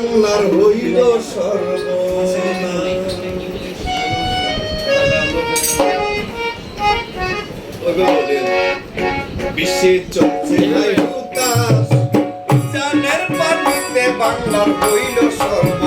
বাংলার হইল বিশ্বে চলছে বাংলার হইল সর্ব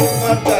matar.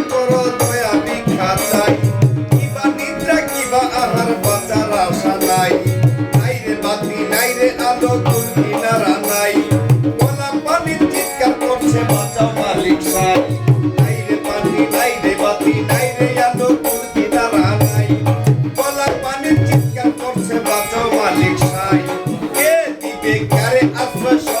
É a fachar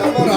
Allora